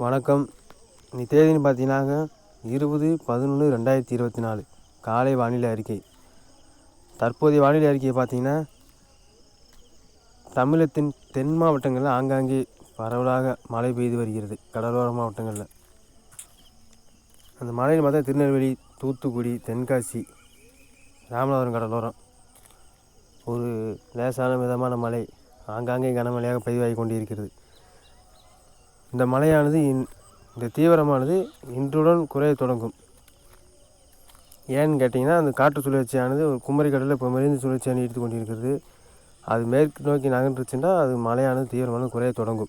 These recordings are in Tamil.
வணக்கம். இன்னைக்கு தேதின்னு பார்த்தீங்கன்னாங்க இருபது பதினொன்று ரெண்டாயிரத்தி இருபத்தி நாலு. காலை வானிலை அறிக்கை. தற்போதைய வானிலை அறிக்கையை பார்த்தீங்கன்னா தமிழகத்தின் தென் மாவட்டங்களில் ஆங்காங்கே பரவலாக மழை பெய்து வருகிறது கடலோர மாவட்டங்களில். அந்த மழையில் பார்த்தா திருநெல்வேலி தூத்துக்குடி தென்காசி ராமநாதபுரம் கடலோரம். ஒரு லேசான விதமான மழை ஆங்காங்கே கனமழையாக பதிவாகி கொண்டிருக்கிறது. இந்த மழையானது இன்- இந்த தீவிரமானது இன்றுடன் குறைய தொடங்கும். ஏன்னு கேட்டிங்கன்னா அந்த காற்று சுழற்சியானது ஒரு குமரி கடலில் இப்போ மெரிந்து சுழற்சியாக நீடித்து கொண்டிருக்கிறது. அது மேற்கு நோக்கி நகர்ந்துருச்சுன்னா அது மழையானது தீவிரமானது குறைய தொடங்கும்.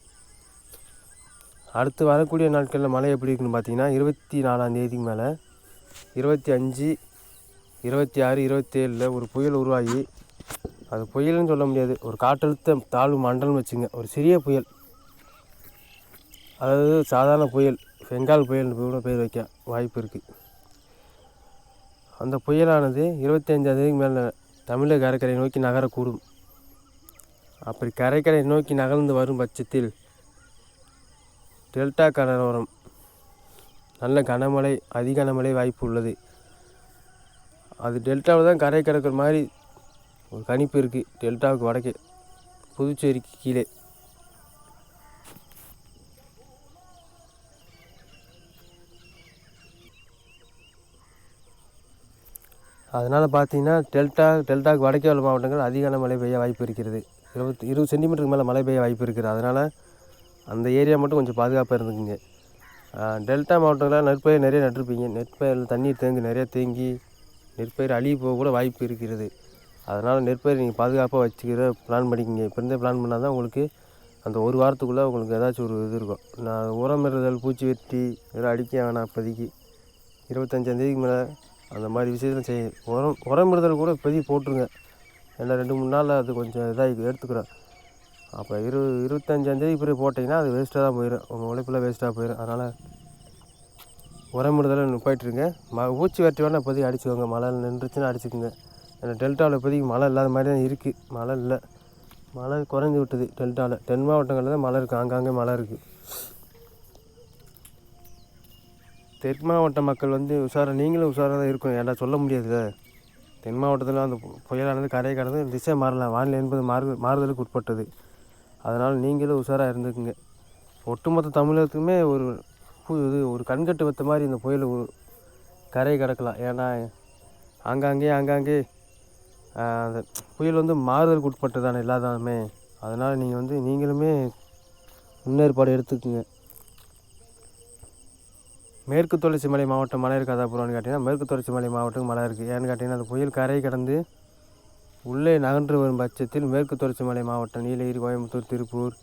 அடுத்து வரக்கூடிய நாட்களில் மழை எப்படி இருக்குன்னு பார்த்தீங்கன்னா இருபத்தி நாலாம் தேதிக்கு மேலே இருபத்தி அஞ்சு இருபத்தி ஆறு இருபத்தேழில் ஒரு புயல் உருவாகி அது புயல்னு சொல்ல முடியாது. ஒரு காற்றழுத்த தாழ்வு மண்டலம் வச்சுங்க ஒரு சிறிய புயல். அதாவது சாதாரண புயல் பெங்கால் புயல்னு கூட பேர் வைக்க வாய்ப்பு இருக்குது அந்த புயலானது இருபத்தஞ்சாந்தேதிக்கு மேலே தமிழக கடற்கரை நோக்கி நகரக்கூடும். அப்படி கரைக்கரை நோக்கி நகர்ந்து வரும் பட்சத்தில் டெல்டா கடலோரம் நல்ல கனமழை அதிக கனமழை வாய்ப்பு உள்ளது. அது டெல்டாவில் தான் கரை கடக்கிற மாதிரி ஒரு கணிப்பு இருக்குது டெல்டாவுக்கு வடக்கே புதுச்சேரிக்கு கீழே. அதனால் பார்த்தீங்கன்னா டெல்டா டெல்டாக்கு வடக்கே உள்ள மாவட்டங்கள் அதிகான மழை பெய்ய வாய்ப்பு இருக்கிறது. இருபத்தி இருபது சென்டிமீட்டருக்கு மேலே மழை பெய்ய வாய்ப்பு இருக்குது. அதனால் அந்த ஏரியா மட்டும் கொஞ்சம் பாதுகாப்பாக இருந்துக்குங்க. டெல்டா மாவட்டங்களில் நெற்பயிர் நிறைய நட்டிருப்பீங்க. நெற்பயிரில் தண்ணீர் தேங்கி நிறைய தேங்கி நெற்பயிர் அழுகி போக கூட வாய்ப்பு இருக்கிறது. அதனால் நெற்பயிர் நீங்கள் பாதுகாப்பாக வச்சுக்கிற பிளான் பண்ணிக்கிங்க. இப்போ இருந்தே பிளான் பண்ணால் தான் உங்களுக்கு அந்த ஒரு வாரத்துக்குள்ளே உங்களுக்கு ஏதாச்சும் ஒரு இது இருக்கும். நான் உரமிடுதல் பூச்சி வெட்டி இதெல்லாம் அடிக்க வேணாம் இப்போதைக்கு. இருபத்தஞ்சாந்தேதிக்கு மேலே அந்த மாதிரி விஷயத்தில் செய்ய உரம் உரமிடுதல் கூட இப்போதைக்கு போட்டுருங்க. ஏன்னா ரெண்டு மூணு நாளில் அது கொஞ்சம் இதாகி எடுத்துக்கிறேன். அப்போ இரு இருபத்தஞ்சாந்தேதி இப்படி போட்டிங்கன்னா அது வேஸ்ட்டாக தான் போயிடும் உங்கள் உழைப்பில் வேஸ்ட்டாக போயிடும் அதனால் உரமிடுதலை நிப்பாட்டிருங்க ம ஊச்சி வெட்டி வேணால் இப்போதைக்கு அடிச்சுக்கோங்க. மழை நின்றுச்சுன்னா அடிச்சுக்குங்க. ஏன்னா டெல்டாவில் இப்போதைக்கு மழை இல்லாத மாதிரி தான் இருக்குது மழை இல்லை. மழை குறைஞ்சி விட்டது டெல்டாவில் தென் மாவட்டங்களில் தான் மழை இருக்குது ஆங்காங்கே மழை இருக்குது தென் மாவட்ட மக்கள் வந்து உஷாராக நீங்களும் உஷாராக தான் இருக்கும் ஏன்டா சொல்ல முடியாதுல்ல? தென் மாவட்டத்தில் அந்த புயலானது கரையை கடந்து திசை மாறலாம் வானிலை என்பது மாறு மாறுதலுக்கு உட்பட்டது. அதனால் நீங்களும் உஷாராக இருந்துக்குங்க. ஒட்டுமொத்த தமிழகத்துக்குமே ஒரு இது ஒரு கண்கட்டு வைத்த மாதிரி இந்த புயல் உ- கரையை கடக்கலாம். ஏன்னா ஆங்காங்கே ஆங்காங்கே அந்த புயல் வந்து மாறுதலுக்கு உட்பட்டதான எல்லாதாமே அதனால் நீங்கள் வந்து நீங்களுமே முன்னேற்பாடு எடுத்துக்குங்க. மேற்கு தொடர்ச்சி மலை மாவட்டம் மழை இருக்காதா அப்புறம்னு கேட்டிங்கன்னா மேற்கு தொடர்ச்சி மலை மாவட்டம் மழை இருக்குது ஏன்னு கேட்டிங்கன்னா அந்த புயல் கரை கடந்து உள்ளே நகன்று வரும் பட்சத்தில் மேற்கு தொடர்ச்சி மலை மாவட்டம் நீலகிரி கோயம்புத்தூர் திருப்பூர்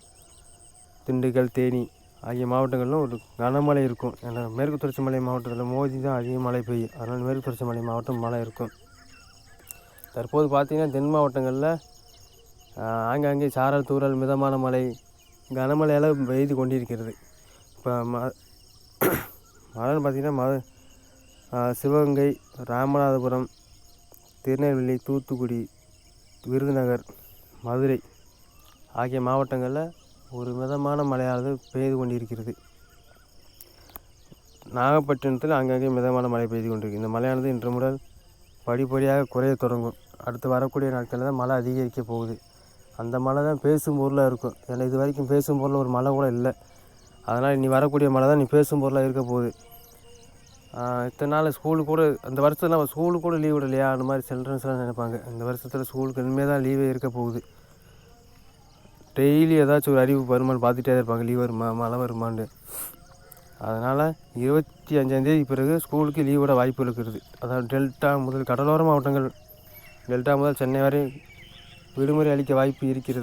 திண்டுக்கல் தேனி ஆகிய மாவட்டங்களிலும் ஒரு கனமழை இருக்கும். ஏன்னா மேற்கு தொடர்ச்சி மலை மாவட்டத்தில் மோதி தான் அதிக மழை பெய்யும். அதனால் மேற்கு தொடர்ச்சி மலை மாவட்டம் மழை இருக்கும். தற்போது பார்த்திங்கன்னா தென் மாவட்டங்களில் ஆங்காங்கே சாரல் தூறல் மிதமான மழை கனமழையால் பெய்து கொண்டிருக்கிறது. இப்போ ம மழைன்னு பார்த்திங்கன்னா ம சிவகங்கை ராமநாதபுரம் திருநெல்வேலி தூத்துக்குடி விருதுநகர் மதுரை ஆகிய மாவட்டங்களில் ஒரு மிதமான மழையானது பெய்து கொண்டிருக்கிறது. நாகப்பட்டினத்தில் அங்கங்கே மிதமான மழை பெய்து கொண்டிருக்கு. இந்த மழையானது இன்று முதல் படிப்படியாக குறைய தொடங்கும். அடுத்து வரக்கூடிய நாட்களில் தான் மழை அதிகரிக்க போகுது. அந்த மழை தான் பேசும் பொருளாக இருக்கும். ஏன்னா இது வரைக்கும் பேசும் பொருள் ஒரு மழை கூட இல்லை. அதனால் இனி வரக்கூடிய மழை தான் நீ பேசும் பொருளாக இருக்க போகுது. இத்தனை நாள் ஸ்கூலுக்கு கூட அந்த வருஷத்தில் நம்ம ஸ்கூலுக்கு கூட லீவ் விடலையா? அந்த மாதிரி சில்ட்ரன்ஸ்லாம் நினைப்பாங்க. இந்த வருஷத்தில் ஸ்கூலுக்கு இனிமேல் தான் லீவே இருக்க போகுது. டெய்லி ஏதாச்சும் ஒரு அறிவு வருமானு பார்த்துட்டே தான் இருப்பாங்க. லீவ் வருமா மழை வருமான்னு. அதனால் இருபத்தி அஞ்சாந்தேதி பிறகு ஸ்கூலுக்கு லீவ் விட வாய்ப்பு இருக்கிறது. அதாவது டெல்டா முதல் கடலோர மாவட்டங்கள் டெல்டா முதல் சென்னை வரை விடுமுறை அளிக்க வாய்ப்பு இருக்கிறது.